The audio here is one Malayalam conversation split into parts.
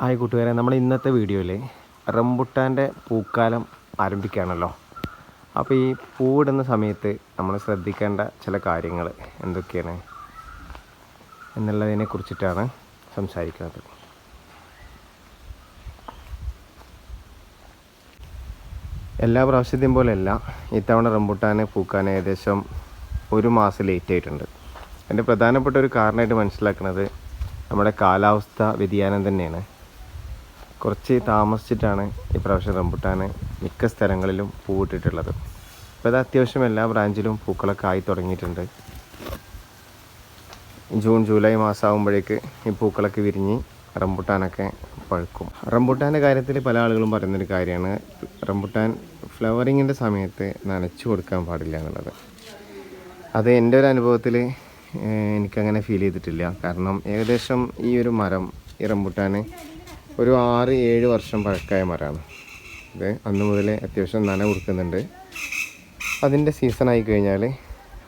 ഹായ് കൂട്ടുകാരെ നമ്മൾ ഇന്നത്തെ വീഡിയോയിൽ റംബുട്ടാന്റെ പൂക്കാലം ആരംഭിക്കുകയാണല്ലോ. അപ്പോൾ ഈ പൂവിടുന്ന സമയത്ത് നമ്മൾ ശ്രദ്ധിക്കേണ്ട ചില കാര്യങ്ങൾ എന്തൊക്കെയാണ് എന്നുള്ളതിനെ കുറിച്ചിട്ടാണ് സംസാരിക്കുന്നത്. എല്ലാ പ്രാവശ്യത്തെയും പോലെയല്ല ഇത്തവണ റംബുട്ടാന് പൂക്കാൻ ഏകദേശം ഒരു മാസം ലേറ്റ് ആയിട്ടുണ്ട്. എന്റെ പ്രധാനപ്പെട്ട ഒരു കാരണമായിട്ട് മനസ്സിലാക്കുന്നത് നമ്മുടെ കാലാവസ്ഥ വ്യതിയാനം തന്നെയാണ്. കുറച്ച് താമസിച്ചിട്ടാണ് ഈ പ്രാവശ്യം റംബുട്ടാൻ മിക്ക സ്ഥലങ്ങളിലും പൂവിട്ടിട്ടുള്ളത്. ഇപ്പോൾ ഇത് അത്യാവശ്യം എല്ലാ ബ്രാഞ്ചിലും പൂക്കളൊക്കെ ആയി തുടങ്ങിയിട്ടുണ്ട്. ജൂൺ ജൂലൈ മാസം ആകുമ്പോഴേക്ക് ഈ പൂക്കളൊക്കെ വിരിഞ്ഞ് റംബുട്ടാനൊക്കെ പഴുക്കും. റംബുട്ടാന്റെ കാര്യത്തിൽ പല ആളുകളും പറയുന്നൊരു കാര്യമാണ് റംബുട്ടാൻ ഫ്ലവറിങ്ങിന്റെ സമയത്ത് നനച്ചു കൊടുക്കാൻ പാടില്ല എന്നുള്ളത്. അത് എന്റെ ഒരു അനുഭവത്തിൽ എനിക്കങ്ങനെ ഫീൽ ചെയ്തിട്ടില്ല. കാരണം ഏകദേശം ഈ ഒരു മരം ഈ റംബുട്ടാൻ ഒരു ആറ് ഏഴ് വർഷം പഴക്കമായ മരമാണ്. ഇത് അന്ന് മുതലേ അത്യാവശ്യം നന കൊടുക്കുന്നുണ്ട്. അതിന്റെ സീസൺ ആയി കഴിഞ്ഞാൽ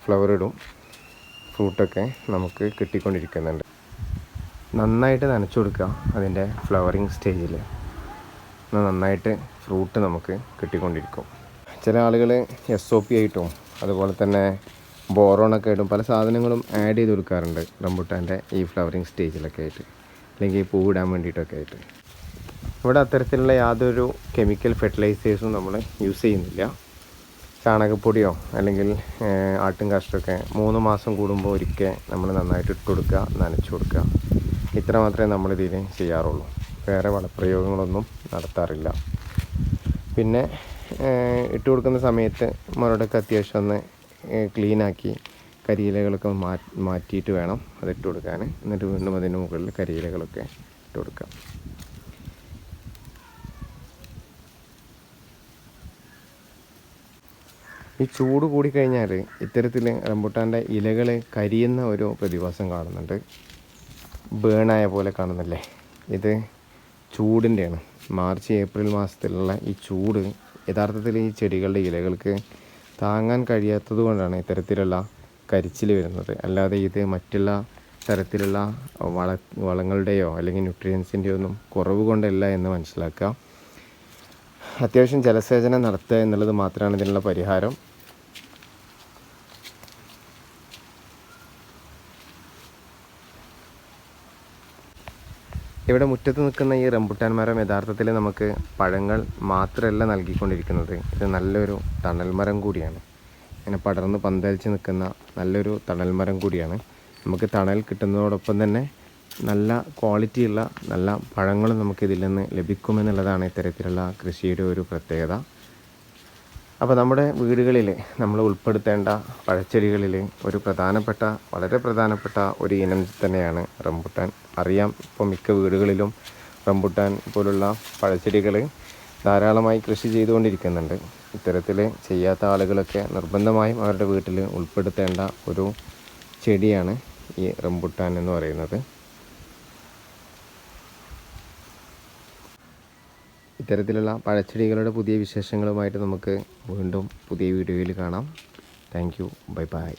ഫ്ലവർ ഇടും. ഫ്രൂട്ടൊക്കെ നമുക്ക് കിട്ടിക്കൊണ്ടിരിക്കുന്നുണ്ട്. നന്നായിട്ട് നനച്ചു കൊടുക്കുക അതിന്റെ ഫ്ലവറിങ് സ്റ്റേജിൽ നന്നായിട്ട് ഫ്രൂട്ട് നമുക്ക് കിട്ടിക്കൊണ്ടിരിക്കും. ചില ആളുകൾ എസ് ഒ പി ആയിട്ടും അതുപോലെ തന്നെ ബോറോണൊക്കെ ആയിട്ടും പല സാധനങ്ങളും ആഡ് ചെയ്ത് കൊടുക്കാറുണ്ട് റംബുട്ടാന്റെ ഈ ഫ്ലവറിങ് സ്റ്റേജിലൊക്കെ ആയിട്ട്. അല്ലെങ്കിൽ പൂവിടാൻ വേണ്ടിയിട്ടൊക്കെ ആയിട്ട്. ഇവിടെ അത്തരത്തിലുള്ള യാതൊരു കെമിക്കൽ ഫെർട്ടിലൈസേഴ്സും നമ്മൾ യൂസ് ചെയ്യുന്നില്ല. ചാണകപ്പൊടിയോ അല്ലെങ്കിൽ ആട്ടും കാഷ്ടമൊക്കെ മൂന്ന് മാസം കൂടുമ്പോൾ ഒരിക്കൽ നമ്മൾ നന്നായിട്ട് ഇട്ട് കൊടുക്കുക നനച്ചു കൊടുക്കുക. ഇത്ര മാത്രമേ നമ്മൾ ഇതിൽ ചെയ്യാറുള്ളൂ. വേറെ വളപ്രയോഗങ്ങളൊന്നും നടത്താറില്ല. പിന്നെ ഇട്ട് കൊടുക്കുന്ന സമയത്ത് മുരടൊക്കെ അത്യാവശ്യം ഒന്ന് ക്ലീനാക്കി കരിയിലകളൊക്കെ മാറ്റിയിട്ട് വേണം അതിട്ട് കൊടുക്കാൻ. എന്നിട്ട് വീണ്ടും അതിന്റെ മുകളിൽ കരിയിലകളൊക്കെ ഇട്ട് കൊടുക്കാം. ഈ ചൂട് കൂടിക്കഴിഞ്ഞാൽ ഇത്തരത്തിൽ റംബുട്ടാന്റെ ഇലകൾ കരിയുന്ന ഒരു പ്രതിഭാസം കാണുന്നുണ്ട്. ബേണായ പോലെ കാണുന്നില്ലേ? ഇത് ചൂടിന്റെയാണ്. മാർച്ച് ഏപ്രിൽ മാസത്തിലുള്ള ഈ ചൂട് യഥാർത്ഥത്തിൽ ഈ ചെടികളുടെ ഇലകൾക്ക് താങ്ങാൻ കഴിയാത്തത് കൊണ്ടാണ് ഇത്തരത്തിലുള്ള കരിച്ചിൽ വരുന്നത്. അല്ലാതെ ഇത് മറ്റുള്ള തരത്തിലുള്ള വള വളങ്ങളുടെയോ അല്ലെങ്കിൽ ന്യൂട്രിയൻസിന്റെയോ ഒന്നും കുറവ് കൊണ്ടല്ല എന്ന് മനസ്സിലാക്കുക. അത്യാവശ്യം ജലസേചനം നടത്തുക എന്നുള്ളത് മാത്രമാണ് ഇതിനുള്ള പരിഹാരം. ഇവിടെ മുറ്റത്ത് നിൽക്കുന്ന ഈ റംബുട്ടാൻ മരം യഥാർത്ഥത്തിൽ നമുക്ക് പഴങ്ങൾ മാത്രമല്ല നൽകിക്കൊണ്ടിരിക്കുന്നത്. ഇത് നല്ലൊരു തണൽ മരം കൂടിയാണ്. ഇങ്ങനെ പടർന്ന് പന്തലിച്ച് നിൽക്കുന്ന നല്ലൊരു തണൽ മരം കൂടിയാണ്. നമുക്ക് തണൽ കിട്ടുന്നതോടൊപ്പം തന്നെ നല്ല ക്വാളിറ്റിയുള്ള നല്ല പഴങ്ങളും നമുക്കിതിൽ നിന്ന് ലഭിക്കുമെന്നുള്ളതാണ് ഇത്തരത്തിലുള്ള കൃഷിയുടെ ഒരു പ്രത്യേകത. അപ്പോൾ നമ്മുടെ വീടുകളിൽ നമ്മൾ ഉൾപ്പെടുത്തേണ്ട പഴച്ചെടികളിൽ ഒരു പ്രധാനപ്പെട്ട വളരെ പ്രധാനപ്പെട്ട ഒരു ഇനം തന്നെയാണ് റംബുട്ടാൻ. അറിയാം ഇപ്പോൾ മിക്ക വീടുകളിലും റംബുട്ടാൻ പോലുള്ള പഴച്ചെടികൾ ധാരാളമായി കൃഷി ചെയ്തുകൊണ്ടിരിക്കുന്നുണ്ട്. ഇത്തരത്തിൽ ചെയ്യാത്ത ആളുകളൊക്കെ നിർബന്ധമായും അവരുടെ വീട്ടിൽ ഉൾപ്പെടുത്തേണ്ട ഒരു ചെടിയാണ് ഈ റംബുട്ടാൻ എന്ന് പറയുന്നത്. ഇത്തരത്തിലുള്ള പഴച്ചെടികളുടെ പുതിയ വിശേഷങ്ങളുമായിട്ട് നമുക്ക് വീണ്ടും പുതിയ വീഡിയോയിൽ കാണാം. Thank you. Bye bye.